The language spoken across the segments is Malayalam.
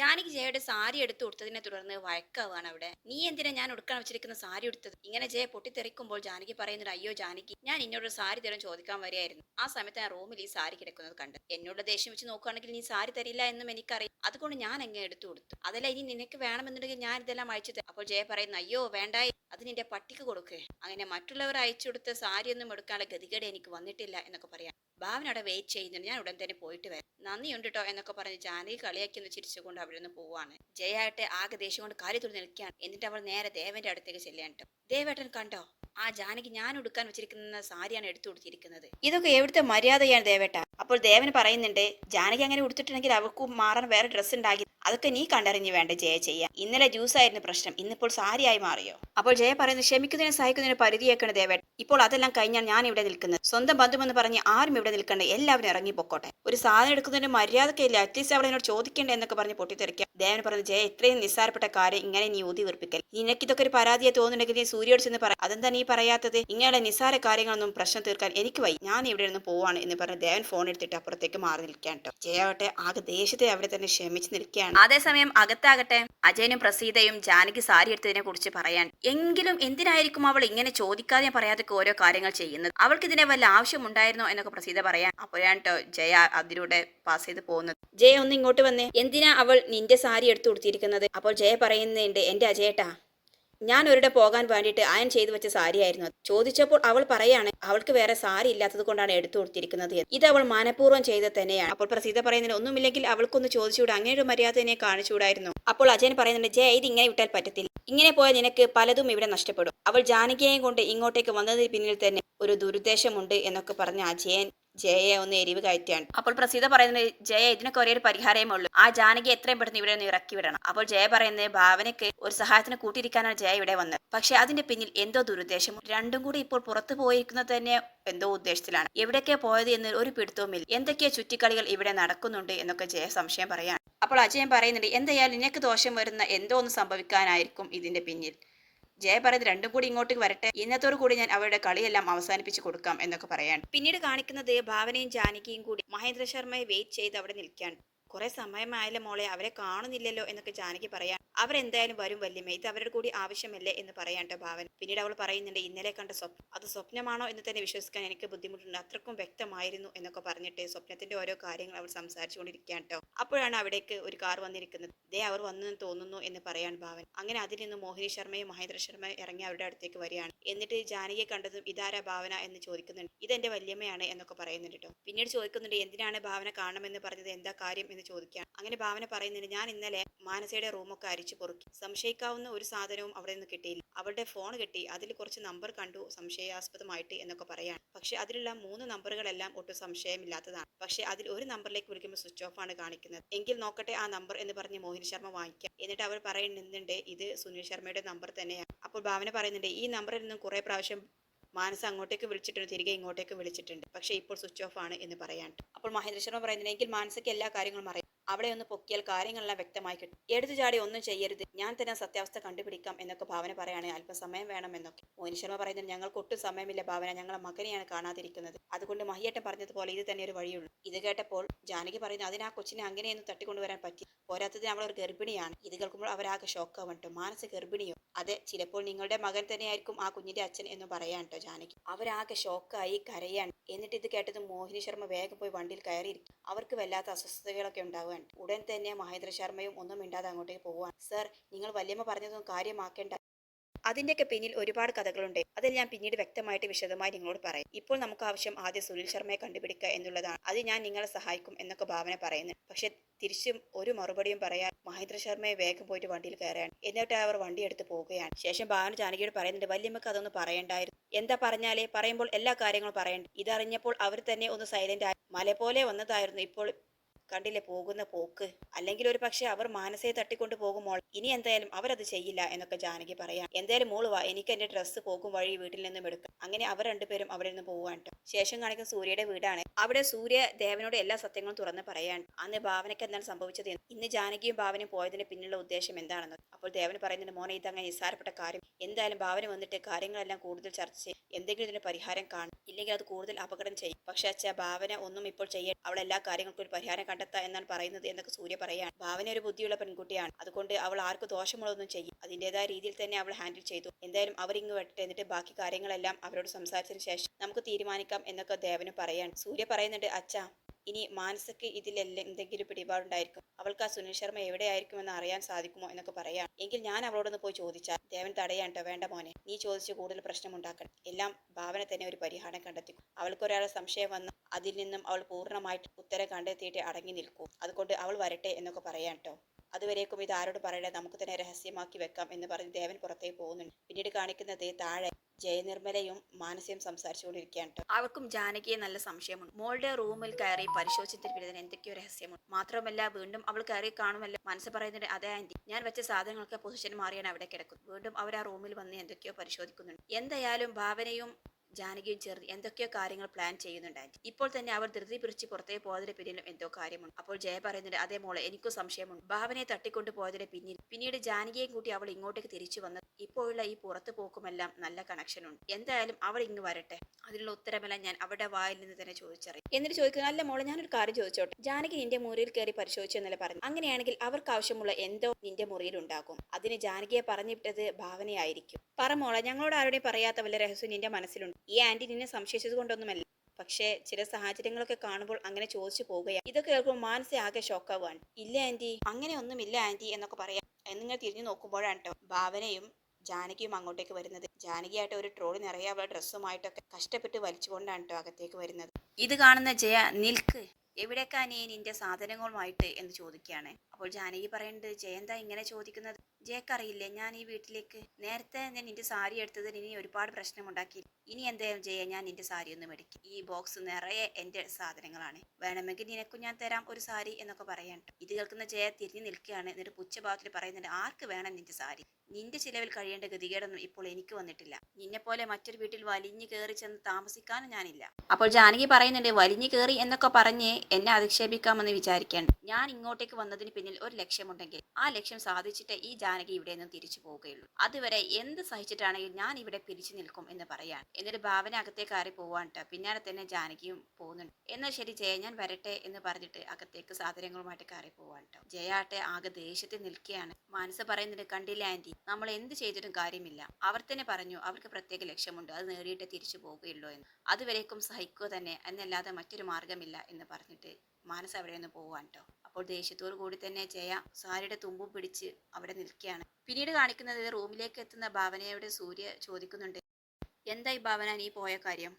ജാനകി ജയയുടെ സാരി എടുത്തു കൊടുത്തതിനെ തുടർന്ന് വഴക്കാവാണ് അവിടെ. നീ എന്തിനാ ഞാൻ ഉടുക്കാൻ വെച്ചിരിക്കുന്ന സാരി എടുത്തത് ഇങ്ങനെ ജയ പൊട്ടിത്തെറിക്കുമ്പോൾ ജാനകി പറയുന്നുണ്ട് അയ്യോ ജാനകി ഞാൻ എന്നോട് സാരി തരാൻ ചോദിക്കാൻ വരികയായിരുന്നു ആ സമയത്ത് ഞാൻ റൂമിൽ ഈ സാരി കിടക്കുന്നത് കണ്ട്. എന്നോട് ദേഷ്യം വെച്ച് നോക്കുകയാണെങ്കിൽ നീ സാരി തരില്ല എന്നും എനിക്കറിയാം. അതുകൊണ്ട് ഞാൻ എങ്ങനെ എടുത്തു കൊടുത്തു അതല്ല ഇനി നിനക്ക് വേണമെന്നുണ്ടെങ്കിൽ ഞാൻ ഇതെല്ലാം അയച്ചു തരാം. അപ്പോൾ ജയ പറയുന്നു അയ്യോ വേണ്ടായി അത് നിന്റെ പട്ടിക്ക് കൊടുക്ക്. അങ്ങനെ മറ്റുള്ളവർ അയച്ചു കൊടുത്ത സാരിയൊന്നും എടുക്കാനുള്ള ഗതികേട് എനിക്ക് വന്നിട്ടില്ല എന്നൊക്കെ പറയാം. ഭാവന അവിടെ വെയിറ്റ് ചെയ്യുന്നുണ്ട്. ഞാൻ ഉടൻ തന്നെ പോയിട്ട് വരാം. നന്ദിയുണ്ട് കേട്ടോ എന്നൊക്കെ പറഞ്ഞ് ജാനകി കളിയാക്കി ഒന്ന് ചിരിച്ചുകൊണ്ട് അവിടെ നിന്ന് പോവാണ്. ജയാട്ടെ ആകെ ദേഷ്യം കൊണ്ട് കാര്യത്തോട് നിൽക്കുകയാണ്. എന്നിട്ട് അവൾ നേരെ ദേവന്റെ അടുത്തേക്ക് ചെല്ലാൻ കേട്ടോ ദേവേട്ടൻ കണ്ടോ? ആ ജാനകി ഞാൻ ഉടുക്കാൻ വെച്ചിരിക്കുന്ന സാരിയാണ് എടുത്തു കൊടുത്തിരിക്കുന്നത് ഇതൊക്കെ എവിടുത്തെ മര്യാദയാണ് ദേവേട്ട? അപ്പോൾ ദേവൻ പറയുന്നുണ്ട് ജാനകി അങ്ങനെ ഉടുത്തിട്ടുണ്ടെങ്കിൽ അവർക്ക് മാറാൻ വേറെ ഡ്രസ്സ് ഉണ്ടാക്കി. അതൊക്കെ നീ കണ്ടറിഞ്ഞ് വേണ്ട ജയ ചെയ്യാൻ. ഇന്നലെ ജ്യൂസ് ആയിരുന്നു പ്രശ്നം ഇന്നിപ്പോൾ സാരിയായി മാറിയോ? അപ്പോൾ ജയ പറയുന്നു ക്ഷമിക്കുന്നതിന് സഹായിക്കുന്നതിന് പരിധിയേക്കാണ് ദേവേട്ട. ഇപ്പോൾ അതെല്ലാം കഴിഞ്ഞാൽ ഞാൻ ഇവിടെ നിൽക്കുന്നത് സ്വന്തം ബന്ധുമെന്ന് പറഞ്ഞ് ആരും ഇവിടെ നിൽക്കണ്ട എല്ലാവരും ഇറങ്ങി പൊക്കോട്ടെ. ഒരു സാധനം എടുക്കുന്നതിന് മര്യാദക്കില്ല അറ്റ്ലീസ്റ്റ് അവിടെ എന്നോട് ചോദിക്കേണ്ട എന്നൊക്കെ പറഞ്ഞ് പൊട്ടിത്തെറിക്കാം ദേവൻ പറഞ്ഞു ജയ ഇത്രയും നിസ്സാരപ്പെട്ട കാര്യം ഇങ്ങനെ നീ ഊതി വീർപ്പിക്കൽ നിനക്കിതൊക്കെ ഒരു പരാതിയെ തോന്നുന്നുണ്ടെങ്കിൽ നീ സൂര്യോട് ചെന്ന് പറ. അതെന്താ നീ പറയാത്തത് ഇങ്ങനെയുള്ള നിസാര കാര്യങ്ങളൊന്നും പ്രശ്നം തീർക്കാൻ എനിക്ക് വൈ ഞാൻ ഇവിടെ നിന്ന് പോവാണ് എന്ന് പറഞ്ഞ് ദേവൻ ഫോൺ എടുത്തിട്ട് അപ്പുറത്തേക്ക് മാറി നിൽക്കാൻ കേട്ടോ ജയാവട്ടെ ആകെ ദേഷ്യത്തെ അവിടെ തന്നെ ക്ഷമിച്ച് നിൽക്കുകയാണ്. അതേസമയം അകത്താകട്ടെ. അജയനും പ്രസീതയും ജാനകി സാരി എടുത്തതിനെ കുറിച്ച് പറയാൻ. എങ്കിലും എന്തിനായിരിക്കും അവൾ ഇങ്ങനെ ചോദിക്കാതെ പറയാതെ ഓരോ കാര്യങ്ങൾ ചെയ്യുന്നത്? അവൾക്ക് ഇതിനെ വല്ല ആവശ്യമുണ്ടായിരുന്നോ എന്നൊക്കെ പ്രസീത പറയാൻ അപ്പോഴാണ് കേട്ടോ ജയ അതിലൂടെ പാസ് ചെയ്ത് പോകുന്നത്. ജയ ഒന്ന് ഇങ്ങോട്ട് വന്നേ. എന്തിനാ അവൾ നിന്റെ സാരി എടുത്തു കൊടുത്തിരിക്കുന്നത് അപ്പോൾ ജയ പറയുന്നുണ്ട് എന്റെ അജയേട്ടാ ഞാൻ ഒരിടെ പോകാൻ വേണ്ടിയിട്ട് അയൻ ചെയ്തു വെച്ച സാരിയായിരുന്നു ചോദിച്ചപ്പോൾ അവൾ പറയാണ് അവൾക്ക് വേറെ സാരി ഇല്ലാത്തത് കൊണ്ടാണ് എടുത്തു കൊടുത്തിരിക്കുന്നത് ഇത് അവൾ മനഃപൂർവം ചെയ്തത് തന്നെയാണ്. അപ്പോൾ പ്രസീത പറയുന്നതിന് ഒന്നുമില്ലെങ്കിൽ അവൾക്കൊന്ന് ചോദിച്ചുകൂടെ അങ്ങനെ ഒരു മര്യാദ എന്നെ കാണിച്ചുകൂടായിരുന്നു. അപ്പോൾ അജയൻ പറയുന്നുണ്ട് ജയ ഇത് ഇങ്ങനെ വിട്ടാൽ പറ്റത്തില്ല. ഇങ്ങനെ പോയാൽ നിനക്ക് പലതും ഇവിടെ നഷ്ടപ്പെടും. അവൾ ജാനകിയെയും കൊണ്ട് ഇങ്ങോട്ടേക്ക് വന്നതിന് പിന്നിൽ തന്നെ ഒരു ദുരുദ്ദേശമുണ്ട് എന്നൊക്കെ പറഞ്ഞ അജയൻ ജയയെ ഒന്ന് എരിവ് കയറ്റിയാണ്. അപ്പോൾ പ്രസീത പറയുന്നത് ജയ ഇതിനൊക്കെ ഒരേ ഒരു പരിഹാരമേ ഉള്ളൂ. ആ ജാനകി എത്രയും പെട്ടെന്ന് ഇവിടെ നിന്ന് ഇറക്കി വിടണം. അപ്പോൾ ജയ പറയുന്നത് ഭാവനയ്ക്ക് ഒരു സഹായത്തിന് കൂട്ടിയിരിക്കാനാണ് ജയ ഇവിടെ വന്നത്. പക്ഷെ അതിന്റെ പിന്നിൽ എന്തോ ദുരുദ്ദേശം. രണ്ടും കൂടി ഇപ്പോൾ പുറത്തു പോയിരിക്കുന്നത് തന്നെ എന്തോ ഉദ്ദേശത്തിലാണ്. എവിടെയൊക്കെ പോയത് എന്ന് ഒരു പിടുത്തവുമില്ല. എന്തൊക്കെയോ ചുറ്റിക്കളികൾ ഇവിടെ നടക്കുന്നുണ്ട് എന്നൊക്കെ ജയ സംശയം പറയാണ്. അപ്പോൾ അജയൻ പറയുന്നുണ്ട് എന്തായാലും നിനക്ക് ദോഷം വരുന്ന എന്തോ ഒന്ന് സംഭവിക്കാനായിരിക്കും ഇതിന്റെ പിന്നിൽ. ജയ പറയുന്നത് രണ്ടും കൂടി ഇങ്ങോട്ടേക്ക് വരട്ടെ. ഇന്നത്തോടു കൂടി ഞാൻ അവരുടെ കളിയെല്ലാം അവസാനിപ്പിച്ച് കൊടുക്കാം എന്നൊക്കെ പറയാൻ. പിന്നീട് കാണിക്കുന്നത് ഭാവനയും ജാനകിയും കൂടി മഹേന്ദ്ര ശർമ്മയെ വെയിറ്റ് ചെയ്ത് അവിടെ നിൽക്കാൻ. കുറെ സമയമായാലും മോളെ അവരെ കാണുന്നില്ലല്ലോ എന്നൊക്കെ ജാനകി പറയാൻ അവരെന്തായാലും വരും വല്യമ്മ ഇത് അവരുടെ കൂടി ആവശ്യമല്ലേ എന്ന് പറയാൻ ട്ടോ ഭാവൻ. പിന്നീട് അവൾ പറയുന്നുണ്ട് ഇന്നലെ കണ്ട സ്വപ്നം അത് സ്വപ്നമാണോ എന്ന് തന്നെ വിശ്വസിക്കാൻ എനിക്ക് ബുദ്ധിമുട്ടുണ്ട്. അത്രക്കും വ്യക്തമായിരുന്നു എന്നൊക്കെ പറഞ്ഞിട്ട് സ്വപ്നത്തിന്റെ ഓരോ കാര്യങ്ങൾ അവൾ സംസാരിച്ചുകൊണ്ടിരിക്കാൻ കേട്ടോ. അപ്പോഴാണ് അവിടേക്ക് ഒരു കാർ വന്നിരിക്കുന്നത്. ദേ അവർ വന്നു എന്ന് തോന്നുന്നു എന്ന് പറയാൻ ഭാവൻ. അങ്ങനെ അതിൽ നിന്ന് മോഹിനി ശർമ്മയും മഹേന്ദ്ര ശർമ്മയും ഇറങ്ങി അവരുടെ അടുത്തേക്ക് വരികയാണ്. എന്നിട്ട് ജാനകിയെ കണ്ടതും ഇതാരാ ഭാവന എന്ന് ചോദിക്കുന്നുണ്ട്. ഇതെന്റെ വല്യമ്മയാണ് എന്നൊക്കെ പറയുന്നുണ്ട് കേട്ടോ. പിന്നീട് ചോദിക്കുന്നുണ്ട് എന്തിനാണ് ഭാവന കാണണമെന്ന് പറഞ്ഞത്? എന്താ കാര്യം എന്ന് ചോദിക്കുകയാണ് അങ്ങനെ ഭാവന പറയുന്നുണ്ട് ഞാൻ ഇന്നലെ മാനസയുടെ റൂമൊക്കെ അരിച്ചു പൊറുക്കി. സംശയിക്കാവുന്ന ഒരു സാധനവും അവിടെ നിന്ന് കിട്ടിയില്ല. അവളുടെ ഫോൺ കിട്ടി. അതിൽ കുറച്ച് നമ്പർ കണ്ടു സംശയാസ്പദമായിട്ട് എന്നൊക്കെ പറയാണ്. പക്ഷെ അതിലുള്ള മൂന്ന് നമ്പറുകളെല്ലാം ഒട്ടും സംശയമില്ലാത്തതാണ്. പക്ഷെ അതിൽ ഒരു നമ്പറിലേക്ക് വിളിക്കുമ്പോൾ സ്വിച്ച് ഓഫ് ആണ് കാണിക്കുന്നത്. എങ്കിൽ നോക്കട്ടെ ആ നമ്പർ എന്ന് പറഞ്ഞ് മോഹിനി ശർമ്മ വാങ്ങിക്കാം. എന്നിട്ട് അവർ പറയുന്നുണ്ട് ഇത് സുനിൽ ശർമ്മയുടെ നമ്പർ തന്നെയാണ്. അപ്പോൾ ഭാവന പറയുന്നുണ്ട് ഈ നമ്പറിൽ നിന്നും കുറേ പ്രാവശ്യം മാനസ അങ്ങോട്ടേക്ക് വിളിച്ചിട്ടുണ്ട് തിരികെ ഇങ്ങോട്ടേക്ക് വിളിച്ചിട്ടുണ്ട്. പക്ഷേ ഇപ്പോൾ സ്വിച്ച് ഓഫ് ആണ് എന്ന് പറയാൻ. അപ്പോൾ മഹേന്ദ്ര ശർമ്മ പറയുന്നത് എങ്കിൽ മാനസയ്ക്ക് എല്ലാ കാര്യങ്ങളും അറിയാം. അവളെ ഒന്ന് പൊക്കിയാൽ കാര്യങ്ങളെല്ലാം വ്യക്തമായി കിട്ടും എടുത്തു ചാടി ഒന്നും ചെയ്യരുത്. ഞാൻ തന്നെ സത്യാവസ്ഥ കണ്ടുപിടിക്കാം എന്നൊക്കെ ഭാവന പറയാണ്. അല്പസമയം വേണമെന്നൊക്കെ മോഹിനി ശർമ്മ പറയുന്നത് ഞങ്ങൾക്ക് ഒട്ടും സമയമില്ല ഭാവന. ഞങ്ങളെ മകനെയാണ് കാണാതിരിക്കുന്നത്. അതുകൊണ്ട് മഹിയേട്ടൻ പറഞ്ഞതുപോലെ ഇത് തന്നെ ഒരു വഴിയുള്ളൂ. ഇത് കേട്ടപ്പോൾ ജാനകി പറയുന്നു അതിന് ആ കൊച്ചിനെ അങ്ങനെയൊന്നും തട്ടിക്കൊണ്ടുവരാൻ പറ്റി. പോരാത്തതിന് അവൾ ഒരു ഗർഭിണിയാണ്. ഇത് കേൾക്കുമ്പോൾ അവരാകെ ഷോക്കാവും കേട്ടോ മാനസ ഗർഭിണിയോ? അതെ ചിലപ്പോൾ നിങ്ങളുടെ മകൻ തന്നെയായിരിക്കും ആ കുഞ്ഞിന്റെ അച്ഛൻ എന്ന് പറയാൻ കേട്ടോ ജാനകി അവരാകെ ഷോക്കായി കരയാണ്. എന്നിട്ട് ഇത് കേട്ടത് മോഹിനി ശർമ്മ വേഗം പോയി വണ്ടിയിൽ കയറിയിരിക്കും. അവർക്ക് വല്ലാത്ത അസ്വസ്ഥതകളൊക്കെ ഉണ്ടാവാൻ ഉടൻ തന്നെ മഹേന്ദ്ര ശർമ്മയും ഒന്നും മിണ്ടാതെ അങ്ങോട്ടേക്ക് പോവാൻ സർ നിങ്ങൾ വല്യമ്മ പറഞ്ഞതൊന്നും കാര്യമാക്കേണ്ട. അതിന്റെയൊക്കെ പിന്നിൽ ഒരുപാട് കഥകളുണ്ട്. അതിൽ ഞാൻ പിന്നീട് വ്യക്തമായിട്ട് വിശദമായി നിങ്ങളോട് പറയും. ഇപ്പോൾ നമുക്ക് ആവശ്യം ആദ്യം സുനിൽ ശർമ്മയെ കണ്ടുപിടിക്കുക എന്നുള്ളതാണ്. അത് ഞാൻ നിങ്ങളെ സഹായിക്കും എന്നൊക്കെ ഭാവന പറയുന്നു. പക്ഷെ തിരിച്ചും ഒരു മറുപടിയും പറയാൻ മഹേന്ദ്ര ശർമ്മയെ വേഗം പോയിട്ട് വണ്ടിയിൽ കയറുകയാണ്. എന്നിട്ട് അവർ വണ്ടി എടുത്ത് പോവുകയാണ് ശേഷം ഭാവന ജാനകിയോട് പറയുന്നുണ്ട് വല്യമ്മക്ക് അതൊന്നും പറയണ്ടായിരുന്നു. എന്താ പറഞ്ഞാലേ? പറയുമ്പോൾ എല്ലാ കാര്യങ്ങളും പറയണ്ട. ഇതറിഞ്ഞപ്പോൾ അവർ തന്നെ ഒന്ന് സൈലന്റ് ആയി. മല പോലെ വന്നതായിരുന്നു. ഇപ്പോൾ കണ്ടില്ലേ പോകുന്ന പോക്ക്? അല്ലെങ്കിൽ ഒരു പക്ഷെ അവർ മാനസയെ തട്ടിക്കൊണ്ട് പോകുമ്പോൾ ഇനി എന്തായാലും അവരത് ചെയ്യില്ല എന്നൊക്കെ ജാനകി പറയാം. എന്തായാലും മോൾ വാ എനിക്ക് എന്റെ ഡ്രസ്സ് പോകും വഴി വീട്ടിൽ നിന്നും എടുക്കാം. അങ്ങനെ അവർ രണ്ടുപേരും അവിടെ നിന്ന് ട്ടോ. ശേഷം കാണിക്കുന്ന സൂര്യയുടെ വീടാണ്. അവിടെ സൂര്യ ദേവനോട് എല്ലാ സത്യങ്ങളും തുറന്ന് പറയാൻ അന്ന് ഭാവനയ്ക്ക് എന്താണ് സംഭവിച്ചത്. ഇന്ന് ജാനകിയും ഭാവനയും പോയതിന് പിന്നിലുള്ള ഉദ്ദേശം എന്താണെന്ന്. അപ്പോൾ ദേവന് പറയുന്നുണ്ട് മോനെ ഇതങ്ങനെ നിസ്സാരപ്പെട്ട കാര്യം. എന്തായാലും ഭാവന വന്നിട്ട് കാര്യങ്ങളെല്ലാം കൂടുതൽ ചർച്ച ചെയ്യും. എന്തെങ്കിലും ഇതിന് പരിഹാരം കാണും. ഇല്ലെങ്കിൽ അത് കൂടുതൽ അപകടം ചെയ്യും. പക്ഷെ അച്ഛ ഭാവന ഒന്നും ഇപ്പോൾ ചെയ്യാൻ അവൾ എല്ലാ കാര്യങ്ങൾക്കും ഒരു പരിഹാരം കണ്ടെത്താം എന്നാണ് പറയുന്നത് എന്നൊക്കെ സൂര്യ പറയാണ് ഭാവന ഒരു ബുദ്ധിയുള്ള പെൺകുട്ടിയാണ്. അതുകൊണ്ട് അവൾ ആർക്ക് ദോഷമുള്ളതൊന്നും ചെയ്യും. അതിന്റെതായ രീതിയിൽ തന്നെ അവൾ ഹാൻഡിൽ ചെയ്തു. എന്തായാലും അവരിങ്ങ് വരട്ടെ എന്നിട്ട് ബാക്കി കാര്യങ്ങളെല്ലാം അവരോട് സംസാരിച്ചതിന് ശേഷം നമുക്ക് തീരുമാനിക്കാം എന്നൊക്കെ ദേവന് പറയാണ്. സൂര്യ പറയുന്നുണ്ട് അച്ഛ ഇനി മാനസക്ക് ഇതിലെല്ലാം എന്തെങ്കിലും പിടിപാടുണ്ടായിരിക്കും. അവൾക്ക് ആ സുനിൽ ശർമ്മ എവിടെയായിരിക്കുമെന്ന് അറിയാൻ സാധിക്കുമോ എന്നൊക്കെ പറയാം. എങ്കിൽ ഞാൻ അവളോടൊന്ന് പോയി ചോദിച്ചാൽ ദേവൻ തടയാണ്ടോ വേണ്ട മോനെ. നീ ചോദിച്ച് കൂടുതൽ പ്രശ്നമുണ്ടാക്കണം എല്ലാം ഭാവന തന്നെ ഒരു പരിഹാരം കണ്ടെത്തി അവൾക്ക് ഒരാളെ സംശയം വന്ന് അതിൽ നിന്നും അവൾ പൂർണമായിട്ട് ഉത്തരം കണ്ടെത്തിയിട്ട് അടങ്ങി നിൽക്കൂ. അതുകൊണ്ട് അവൾ വരട്ടെ എന്നൊക്കെ പറയാം കേട്ടോ അതുവരേക്കും ഇത് ആരോട് പറയണേ നമുക്ക് തന്നെ രഹസ്യമാക്കി വെക്കാം എന്ന് പറഞ്ഞ് ദേവൻ പുറത്തേക്ക് പോകുന്നുണ്ട്. പിന്നീട് കാണിക്കുന്നത് താഴെ ജയനിർമ്മലയും മാനസയും സംസാരിച്ചുകൊണ്ടിരിക്കുകയാണ്. അവർക്കും ജാനകിയെ നല്ല സംശയമുണ്ട്. മോളുടെ റൂമിൽ കയറി പരിശോധിച്ചിരിക്കുന്നതിന് എന്തൊക്കെയോ രഹസ്യമുണ്ട്. മാത്രമല്ല വീണ്ടും അവൾ കയറി കാണുമല്ലോ. മനസ്സ് പറയുന്നുണ്ട് അതെ ആന്റി ഞാൻ വെച്ച സാധനങ്ങൾക്ക് പൊസിഷൻ മാറിയാണ് അവിടെ കിടക്കുന്നത്. വീണ്ടും അവർ ആ റൂമിൽ വന്ന് എന്തൊക്കെയോ പരിശോധിക്കുന്നുണ്ട്. എന്തായാലും ഭാവനയും ജാനകിയും ചേർന്ന് എന്തൊക്കെയോ കാര്യങ്ങൾ പ്ലാൻ ചെയ്യുന്നുണ്ട് ആന്റി ഇപ്പോൾ തന്നെ അവർ ധൃതി പിടിച്ച് പുറത്തേക്ക് പോയതിന് പിന്നിലും എന്തോ കാര്യമുണ്ട്. അപ്പോൾ ജയ പറയുന്നുണ്ട് അതേ മോളെ എനിക്കും സംശയമുണ്ട്. ഭാവനയെ തട്ടിക്കൊണ്ട് പോയതിന് പിന്നിൽ പിന്നീട് ജാനകിയെയും കൂട്ടി അവൾ ഇങ്ങോട്ടേക്ക് തിരിച്ചു വന്നത് ഇപ്പോഴുള്ള ഈ പുറത്തു പോക്കുമെല്ലാം നല്ല കണക്ഷൻ ഉണ്ട്. എന്തായാലും അവൾ ഇങ്ങ് വരട്ടെ. അതിനുള്ള ഉത്തരമെല്ലാം ഞാൻ അവരുടെ വായിൽ നിന്ന് തന്നെ ചോദിച്ചറിയും. എന്നിട്ട് ചോദിക്കുക അല്ല മോളെ ഞാനൊരു കാര്യം ചോദിച്ചോട്ടെ. ജാനകി നിന്റെ മുറിയിൽ കയറി പരിശോധിച്ചു എന്നല്ല പറഞ്ഞു അങ്ങനെയാണെങ്കിൽ അവർക്ക് ആവശ്യമുള്ള എന്തോ നിന്റെ മുറിയിൽ ഉണ്ടാകും. അതിന് ജാനകിയെ പറഞ്ഞു വിട്ടത് ഭാവനയായിരിക്കും. പറ മോളെ ഞങ്ങളോട് ആരുടെയും പറയാത്ത വല്ല രഹസ്യം നിന്റെ മനസ്സിലുണ്ട്? ഈ ആന്റി നിന്നെ സംശയിച്ചത് കൊണ്ടൊന്നുമല്ല. പക്ഷേ ചില സാഹചര്യങ്ങളൊക്കെ കാണുമ്പോൾ അങ്ങനെ ചോദിച്ചു പോവുകയാണ്. ഇതൊക്കെ കേൾക്കുമ്പോൾ മാനസി ആകെ ഷോക്കാവാണ് ഇല്ല ആന്റി അങ്ങനെ ഒന്നുമില്ല ആന്റി എന്നൊക്കെ പറയാം. എന്നിങ്ങനെ തിരിഞ്ഞു നോക്കുമ്പോഴാണ് കേട്ടോ ഭാവനയും ജാനകിയും അങ്ങോട്ടേക്ക് വരുന്നത്. ജാനകിയായിട്ട് ഒരു ട്രോളി നിറയെ അവളുടെ ഡ്രസ്സുമായിട്ടൊക്കെ കഷ്ടപ്പെട്ട് വലിച്ചുകൊണ്ടാണ് കേട്ടോ അകത്തേക്ക് വരുന്നത്. ഇത് കാണുന്ന ജയ നിൽക്ക്. എവിടേക്കാ നീ നിന്റെ സാധനങ്ങളുമായിട്ട് എന്ന് ചോദിക്കുകയാണ്. അപ്പോൾ ജാനകി പറയേണ്ടത് ജയ എന്താ ഇങ്ങനെ ചോദിക്കുന്നത്? ജയക്കറിയില്ലേ ഞാൻ ഈ വീട്ടിലേക്ക് നേരത്തെ ഞാൻ നിന്റെ സാരി എടുത്തതിന് ഇനി ഒരുപാട് പ്രശ്നമുണ്ടാക്കി ഇനി എന്തായാലും ജയ ഞാൻ നിന്റെ സാരി ഒന്ന് മേടിക്കും. ഈ ബോക്സ് നിറയെ എന്റെ സാധനങ്ങളാണ്. വേണമെങ്കിൽ നിനക്കും ഞാൻ തരാം ഒരു സാരി എന്നൊക്കെ പറയാൻ ഇത് കേൾക്കുന്ന ജയ തിരിഞ്ഞു നിൽക്കുകയാണ്. എന്നിട്ട് പുച്ഛഭാവത്തിൽ പറയുന്നുണ്ട് ആർക്ക് വേണം നിന്റെ സാരി? നിന്റെ ചിലവിൽ കഴിയേണ്ട ഗതികേടൊന്നും ഇപ്പോൾ എനിക്ക് വന്നിട്ടില്ല. നിന്നെ പോലെ മറ്റൊരു വീട്ടിൽ വലിഞ്ഞു കയറി ചെന്ന് താമസിക്കാനും ഞാനില്ല. അപ്പോൾ ജാനകി പറയുന്നുണ്ട് വലിഞ്ഞു കയറി എന്നൊക്കെ പറഞ്ഞ് എന്നെ അധിക്ഷേപിക്കാമെന്ന് വിചാരിക്കേണ്ട. ഞാൻ ഇങ്ങോട്ടേക്ക് വന്നതിന് പിന്നിൽ ഒരു ലക്ഷ്യമുണ്ടെങ്കിൽ ആ ലക്ഷ്യം സാധിച്ചിട്ട് ഈ ജാനകി ഇവിടെ നിന്ന് തിരിച്ചു പോവുകയുള്ളൂ. അതുവരെ എന്ത് സഹിച്ചിട്ടാണെങ്കിലും ഞാൻ ഇവിടെ പിരിച്ചു നിൽക്കും എന്ന് പറയാൻ എന്നിട്ട് ഭാവന അകത്തേക്ക് കയറി പോവാണ്ട് പിന്നാലെ തന്നെ ജാനകിയും പോകുന്നുണ്ട്. എന്നാൽ ശരി ജയ ഞാൻ വരട്ടെ എന്ന് പറഞ്ഞിട്ട് അകത്തേക്ക് സാധനങ്ങളുമായിട്ട് കയറി പോവാണ്ട് ജയാട്ടെ ആകെ ദേഷ്യത്തിൽ നിൽക്കുകയാണ്. മനസ്സ് പറയുന്നുണ്ട് കണ്ടില്ല ആന്റി നമ്മൾ എന്ത് ചെയ്തിട്ടും കാര്യമില്ല. അവർ തന്നെ പറഞ്ഞു അവർക്ക് പ്രത്യേക ലക്ഷ്യമുണ്ട്. അത് നേടിയിട്ട് തിരിച്ചു പോവുകയുള്ളൂ എന്ന്. അതുവരേക്കും സഹിക്കുക തന്നെ എന്നല്ലാതെ മറ്റൊരു മാർഗമില്ല എന്ന് പറഞ്ഞിട്ട് മാനസ് അവിടെ നിന്ന് പോവാൻ കേട്ടോ അപ്പോൾ ദേഷ്യത്തോടു കൂടി തന്നെ ജയ സാരിയുടെ തുമ്പും പിടിച്ച് അവിടെ നിൽക്കുകയാണ്. പിന്നീട് കാണിക്കുന്നത് റൂമിലേക്ക് എത്തുന്ന ഭാവനയോട് സൂര്യ ചോദിക്കുന്നുണ്ട് എന്തായി ഭാവന? നീ പോയ കാര്യം?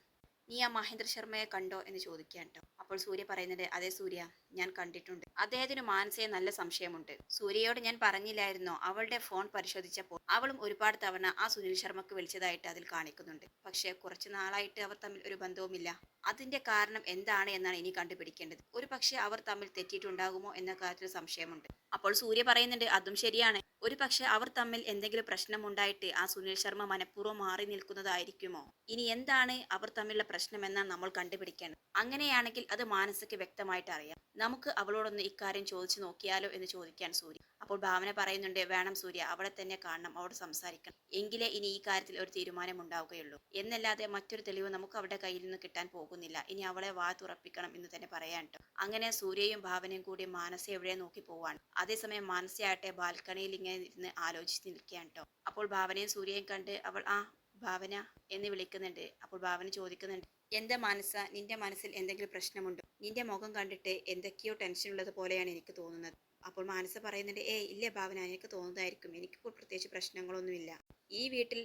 നീ ആ മഹേന്ദ്ര ശർമ്മയെ കണ്ടോ? എന്ന് ചോദിക്കാൻ കേട്ടോ അപ്പോൾ സൂര്യ പറയുന്നുണ്ട് അതെ സൂര്യ ഞാൻ കണ്ടിട്ടുണ്ട്. അദ്ദേഹത്തിന് മാനസയെ നല്ല സംശയമുണ്ട്. സൂര്യയോട് ഞാൻ പറഞ്ഞില്ലായിരുന്നോ? അവളുടെ ഫോൺ പരിശോധിച്ചപ്പോൾ അവളും ഒരുപാട് തവണ ആ സുനിൽ ശർമ്മക്ക് വിളിച്ചതായിട്ട് അതിൽ കാണിക്കുന്നുണ്ട്. പക്ഷേ കുറച്ചു നാളായിട്ട് അവർ തമ്മിൽ ഒരു ബന്ധവുമില്ല. അതിന്റെ കാരണം എന്താണ് എന്നാണ് ഇനി കണ്ടുപിടിക്കേണ്ടത്. ഒരു പക്ഷേ അവർ തമ്മിൽ തെറ്റിയിട്ടുണ്ടാകുമോ എന്ന കാര്യത്തിൽ സംശയമുണ്ട്. അപ്പോൾ സൂര്യ പറയുന്നുണ്ട് അതും ശരിയാണ്. ഒരു പക്ഷേ അവർ തമ്മിൽ എന്തെങ്കിലും പ്രശ്നമുണ്ടായിട്ട് ആ സുനിൽ ശർമ്മ മനഃപൂർവം മാറി നിൽക്കുന്നതായിരിക്കുമോ? ഇനി എന്താണ് അവർ തമ്മിലുള്ള പ്രശ്നം പ്രശ്നമെന്നാണ് നമ്മൾ കണ്ടുപിടിക്കേണ്ടത്. അങ്ങനെയാണെങ്കിൽ അത് മാനസിക വ്യക്തമായിട്ട് അറിയാം. നമുക്ക് അവളോടൊന്ന് ഇക്കാര്യം ചോദിച്ചു നോക്കിയാലോ എന്ന് ചോദിക്കാൻ സൂര്യ. അപ്പോൾ ഭാവന പറയുന്നുണ്ട് വേണം സൂര്യ അവളെ തന്നെ കാണണം അവിടെ സംസാരിക്കണം. എങ്കിലേ ഇനി ഈ കാര്യത്തിൽ ഒരു തീരുമാനം ഉണ്ടാവുകയുള്ളൂ. എന്നല്ലാതെ മറ്റൊരു തെളിവ് നമുക്ക് അവരുടെ കയ്യിൽ നിന്ന് കിട്ടാൻ പോകുന്നില്ല. ഇനി അവളെ വാ തുറപ്പിക്കണം എന്ന് തന്നെ പറയാൻ ട്ടോ. അങ്ങനെ സൂര്യയും ഭാവനയും കൂടി മാനസ എവിടെ നോക്കി പോവാണ്. അതേസമയം മാനസയാട്ടെ ബാൽക്കണിയിൽ ഇങ്ങനെ ഇരുന്ന് ആലോചിച്ച് നിൽക്കുകയാണ് കേട്ടോ അപ്പോൾ ഭാവനയും സൂര്യയും കണ്ട് അവൾ ആ ഭാവന എന്ന് വിളിക്കുന്നുണ്ട്. അപ്പോൾ ഭാവന ചോദിക്കുന്നുണ്ട് എന്താ മനസ്സ നിന്റെ മനസ്സിൽ എന്തെങ്കിലും പ്രശ്നമുണ്ടോ? നിന്റെ മുഖം കണ്ടിട്ട് എന്തൊക്കെയോ ടെൻഷൻ ഉള്ളത് പോലെയാണ് എനിക്ക് തോന്നുന്നത്. അപ്പോൾ മാനസ പറയുന്നുണ്ട് ഏയ് ഇല്ല ഭാവന എനിക്ക് തോന്നുന്നതായിരിക്കും. എനിക്കിപ്പോൾ പ്രത്യേകിച്ച് പ്രശ്നങ്ങളൊന്നുമില്ല. ഈ വീട്ടിൽ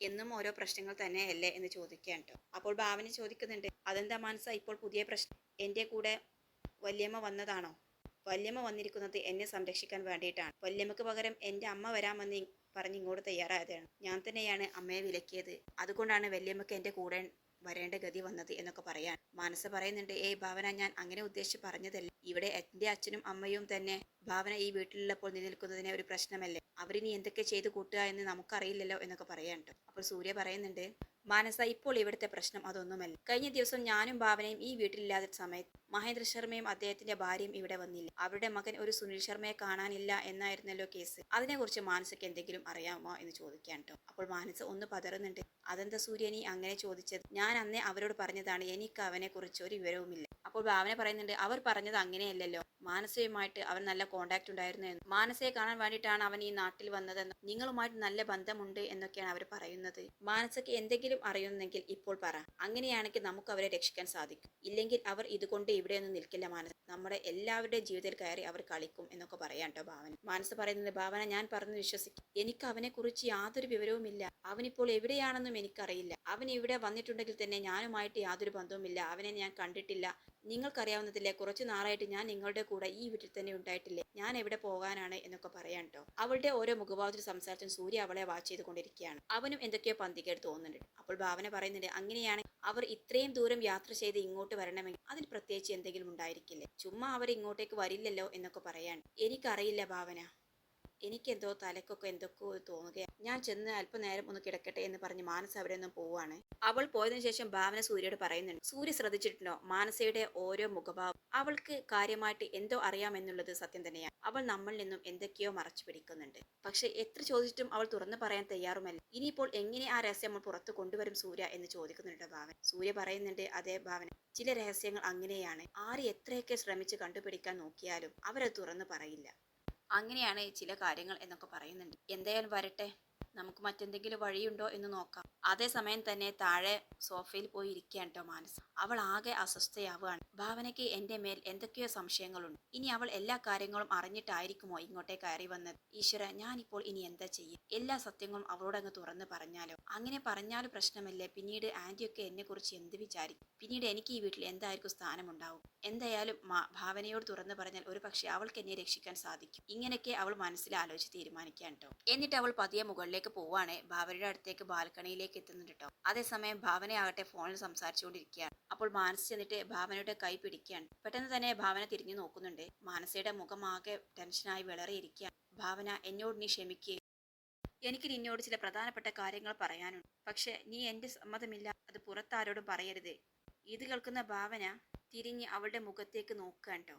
എന്നും ഓരോ പ്രശ്നങ്ങൾ തന്നെയല്ലേ? എന്ന് ചോദിക്കുകയാണ് കേട്ടോ അപ്പോൾ ഭാവന ചോദിക്കുന്നുണ്ട് അതെന്താ മനസ്സ ഇപ്പോൾ പുതിയ പ്രശ്നം? എന്റെ കൂടെ വല്യമ്മ വന്നതാണോ? വല്യമ്മ വന്നിരിക്കുന്നത് എന്നെ സംരക്ഷിക്കാൻ വേണ്ടിയിട്ടാണ്. വല്യമ്മക്ക് പകരം എന്റെ അമ്മ വരാമെന്ന് പറഞ്ഞ് ഇങ്ങോട്ട് തയ്യാറായതാണ്. ഞാൻ തന്നെയാണ് അമ്മയെ വിലക്കിയത്. അതുകൊണ്ടാണ് വല്യമ്മക്ക് എന്റെ കൂടെ വരേണ്ട ഗതി വന്നത് എന്നൊക്കെ പറയാൻ. മനസ്സ് പറയുന്നുണ്ട് ഏ ഭാവന ഞാൻ അങ്ങനെ ഉദ്ദേശിച്ച് പറഞ്ഞതല്ല. ഇവിടെ എന്റെ അച്ഛനും അമ്മയും തന്നെ ഭാവന ഈ വീട്ടിലുള്ളപ്പോൾ നിലനിൽക്കുന്നതിനെ ഒരു പ്രശ്നമല്ലേ? അവരിനി എന്തൊക്കെ ചെയ്തു കൂട്ടുക എന്ന് നമുക്കറിയില്ലല്ലോ എന്നൊക്കെ പറയാൻ അപ്പോൾ സൂര്യ പറയുന്നുണ്ട് മാനസ ഇപ്പോൾ ഇവിടുത്തെ പ്രശ്നം അതൊന്നുമല്ല. കഴിഞ്ഞ ദിവസം ഞാനും ഭാവനയും ഈ വീട്ടിലില്ലാത്ത സമയത്ത് മഹേന്ദ്ര ശർമ്മയും അദ്ദേഹത്തിന്റെ ഭാര്യയും ഇവിടെ വന്നില്ല. അവരുടെ മകൻ ഒരു സുനിൽ ശർമ്മയെ കാണാനില്ല എന്നായിരുന്നല്ലോ കേസ്. അതിനെക്കുറിച്ച് മാനസയ്ക്ക് എന്തെങ്കിലും അറിയാമോ എന്ന് ചോദിക്കാൻ അപ്പോൾ മാനസ ഒന്ന് പതറുന്നുണ്ട്. അതെന്താ സൂര്യനി അങ്ങനെ ചോദിച്ചത്? ഞാൻ അന്നേ അവരോട് പറഞ്ഞതാണ് എനിക്ക് അവനെ കുറിച്ച് ഒരു വിവരവുമില്ല. അപ്പോൾ ഭാവന പറയുന്നുണ്ട് അവർ പറഞ്ഞത് അങ്ങനെയല്ലല്ലോ. മാനസയുമായിട്ട് അവൻ നല്ല കോണ്ടാക്ട് ഉണ്ടായിരുന്നു എന്ന്. മാനസയെ കാണാൻ വേണ്ടിയിട്ടാണ് അവൻ ഈ നാട്ടിൽ വന്നതെന്ന്. നിങ്ങളുമായിട്ട് നല്ല ബന്ധമുണ്ട് എന്നൊക്കെയാണ് അവർ പറയുന്നത്. മാനസയ്ക്ക് എന്തെങ്കിലും അറിയുന്നെങ്കിൽ ഇപ്പോൾ പറ. അങ്ങനെയാണെങ്കിൽ നമുക്ക് അവരെ രക്ഷിക്കാൻ സാധിക്കും. ഇല്ലെങ്കിൽ അവർ ഇതുകൊണ്ട് ഇവിടെയൊന്നും നിൽക്കില്ല മാനസ്. നമ്മുടെ എല്ലാവരുടെയും ജീവിതത്തിൽ കയറി അവർ കളിക്കും എന്നൊക്കെ പറയാം കേട്ടോ ഭാവന. മാനസ് പറയുന്നത് ഭാവന ഞാൻ പറഞ്ഞു വിശ്വസിക്കും. എനിക്ക് അവനെ കുറിച്ച് യാതൊരു വിവരവുമില്ല അവനിപ്പോൾ എവിടെയാണെന്നും എനിക്കറിയില്ല. അവൻ ഇവിടെ വന്നിട്ടുണ്ടെങ്കിൽ തന്നെ ഞാനുമായിട്ട് യാതൊരു ബന്ധവുമില്ല. അവനെ ഞാൻ കണ്ടിട്ടില്ല. നിങ്ങൾക്കറിയാവുന്നതില്ലേ കുറച്ചു നാളായിട്ട് ഞാൻ നിങ്ങളുടെ കൂടെ ഈ വീട്ടിൽ തന്നെ ഉണ്ടായിട്ടില്ലേ? ഞാൻ എവിടെ പോകാനാണ് എന്നൊക്കെ പറയാൻ കേട്ടോ അവളുടെ ഓരോ മുഖഭാവത്തിൽ സംസാരിച്ചും സൂര്യ അവളെ വാച്ച് ചെയ്തുകൊണ്ടിരിക്കുകയാണ് അവനും എന്തൊക്കെയോ പന്തികേട് തോന്നുന്നുണ്ട്. അപ്പോൾ ഭാവന പറയുന്നുണ്ട് അങ്ങനെയാണ് അവർ ഇത്രയും ദൂരം യാത്ര ചെയ്ത് ഇങ്ങോട്ട് വരണമെങ്കിൽ അതിൽ പ്രത്യേകിച്ച് എന്തെങ്കിലും ഉണ്ടായിരിക്കില്ലേ? ചുമ്മാ അവർ ഇങ്ങോട്ടേക്ക് വരില്ലല്ലോ എന്നൊക്കെ പറയാൻ. എനിക്കറിയില്ല ഭാവന. എനിക്കെന്തോ തലക്കൊക്കെ എന്തൊക്കെയോ തോന്നുകയാണ് ഞാൻ ചെന്ന് അല്പനേരം ഒന്ന് കിടക്കട്ടെ എന്ന് പറഞ്ഞ് മാനസ അവിടെ നിന്നും പോവാണ് അവൾ പോയതിനു ശേഷം ഭാവന സൂര്യയോട് പറയുന്നുണ്ട് സൂര്യ ശ്രദ്ധിച്ചിട്ടുണ്ടോ? മാനസയുടെ ഓരോ മുഖഭാവം. അവൾക്ക് കാര്യമായിട്ട് എന്തോ അറിയാമെന്നുള്ളത് സത്യം തന്നെയാണ് അവൾ നമ്മളിൽ നിന്നും എന്തൊക്കെയോ മറച്ചു പിടിക്കുന്നുണ്ട്. പക്ഷെ എത്ര ചോദിച്ചിട്ടും അവൾ തുറന്നു പറയാൻ തയ്യാറുമല്ല. ഇനിയിപ്പോൾ എങ്ങനെ ആ രഹസ്യം നമ്മൾ പുറത്തു കൊണ്ടുവരും സൂര്യ എന്ന് ചോദിക്കുന്നുണ്ട് ഭാവൻ സൂര്യ പറയുന്നുണ്ട് അതേ ഭാവന ചില രഹസ്യങ്ങൾ അങ്ങനെയാണ്. ആര് എത്രയൊക്കെ ശ്രമിച്ച് കണ്ടുപിടിക്കാൻ നോക്കിയാലും അവരത് തുറന്നു പറയില്ല. അങ്ങനെയാണ് ചില കാര്യങ്ങൾ എന്നൊക്കെ പറയുന്നുണ്ട്. എന്തായാലും വരട്ടെ. നമുക്ക് മറ്റെന്തെങ്കിലും വഴിയുണ്ടോ എന്ന് നോക്കാം. അതേസമയം തന്നെ താഴെ സോഫയിൽ പോയി ഇരിക്കുകയാണ് കേട്ടോ മാനസ്. അവൾ ആകെ അസ്വസ്ഥയാവുകയാണ്. ഭാവനയ്ക്ക് എന്റെ മേൽ എന്തൊക്കെയോ സംശയങ്ങളുണ്ട്. ഇനി അവൾ എല്ലാ കാര്യങ്ങളും അറിഞ്ഞിട്ടായിരിക്കുമോ ഇങ്ങോട്ടേ കയറി വന്നത്? ഈശ്വര ഞാനിപ്പോൾ ഇനി എന്താ ചെയ്യും? എല്ലാ സത്യങ്ങളും അവളോട് അങ്ങ് തുറന്ന് പറഞ്ഞാലോ? അങ്ങനെ പറഞ്ഞാലും പ്രശ്നമല്ലേ? പിന്നീട് ആന്റിയൊക്കെ എന്നെ കുറിച്ച് എന്ത് വിചാരിക്കും? പിന്നീട് എനിക്ക് ഈ വീട്ടിൽ എന്തായിരിക്കും സ്ഥാനമുണ്ടാവും? എന്തായാലും ഭാവനയോട് തുറന്നു പറഞ്ഞാൽ ഒരു പക്ഷേ അവൾക്ക് എന്നെ രക്ഷിക്കാൻ സാധിക്കും. ഇങ്ങനെയൊക്കെ അവൾ മനസ്സിൽ ആലോചിച്ച് തീരുമാനിക്കാൻ കേട്ടോ എന്നിട്ട് അവൾ പതിയെ മുകളിലേക്ക് പോവാണ് ഭാവനയുടെ അടുത്തേക്ക് ബാൽക്കണിയിലേക്ക് എത്തുന്നുണ്ട് കേട്ടോ. അതേസമയം ഭാവനയാകട്ടെ ഫോണിൽ സംസാരിച്ചുകൊണ്ടിരിക്കുകയാണ്. അപ്പോൾ മാനസ് ചെന്നിട്ട് ഭാവനയുടെ കൈ പിടിക്കുകയാണ്. പെട്ടെന്ന് തന്നെ ഭാവന തിരിഞ്ഞു നോക്കുന്നുണ്ട്. മാനസയുടെ മുഖം ആകെ ടെൻഷനായി വിളറിയിരിക്കുകയാണ്. ഭാവന എന്നോട് നീ ക്ഷമിക്കുക എനിക്ക് നിന്നോട് ചില പ്രധാനപ്പെട്ട കാര്യങ്ങൾ പറയാനുണ്ട്. പക്ഷെ നീ എന്റെ സമ്മതമില്ല. അത് പുറത്താരോടും പറയരുത് ഇത് കേൾക്കുന്ന ഭാവന തിരിഞ്ഞ് അവളുടെ മുഖത്തേക്ക് നോക്കുകയാണ് കേട്ടോ.